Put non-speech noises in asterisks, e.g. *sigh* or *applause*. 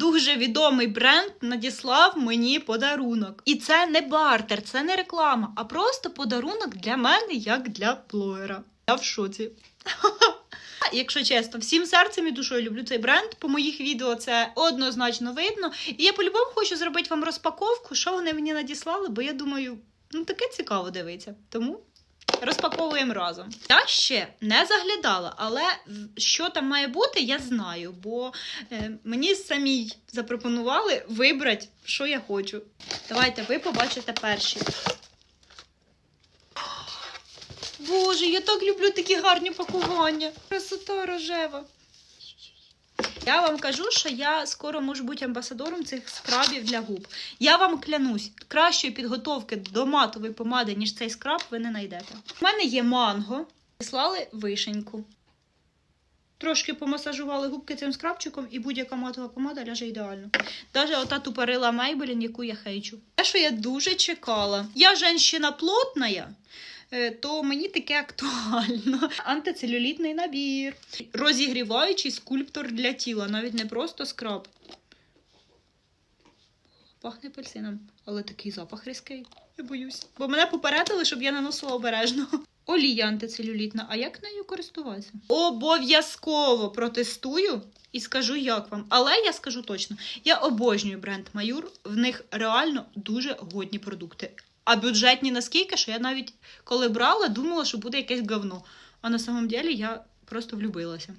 дуже відомий бренд надіслав мені подарунок. І це не бартер, це не реклама, а просто подарунок для мене, як для блогера. Я в шоці. *laughs* Якщо чесно, всім серцем і душою люблю цей бренд. По моїх відео це однозначно видно. І я по-любому хочу зробити вам розпаковку, що вони мені надіслали, бо я думаю, ну таке цікаво дивитися. Тому розпаковуємо разом. Я ще не заглядала, але що там має бути, я знаю, бо е, мені самій запропонували вибрати, що я хочу. Давайте ви побачите перші. Боже, я так люблю такі гарні пакування. Красота рожева. Я вам кажу, що я скоро можу бути амбасадором цих скрабів для губ. Я вам клянусь, кращої підготовки до матової помади, ніж цей скраб, ви не знайдете. У мене є манго. Прислали вишеньку. Трошки помасажували губки цим скрабчиком, і будь-яка матова помада ляже ідеально. Даже ота тупорила Мейбелін, яку я хейчу. Те, що я дуже чекала. Я женщина плотная, е, то мені таке актуально. *laughs* Антицелюлітний набір. Розігріваючий скульптор для тіла, навіть не просто скраб. Пахне апельсином, але такий запах різкий. Я боюсь. Бо мене попередили, щоб я наносила обережно. *laughs* Олія антицелюлітна, а як нею користуватися? Обов'язково протестую і скажу, як вам. Але я скажу точно: я обожнюю бренд Маюр. В них реально дуже годні продукти. А бюджетні наскільки, що я навіть коли брала, думала, що буде якесь говно. А на самом деле я просто влюбилася.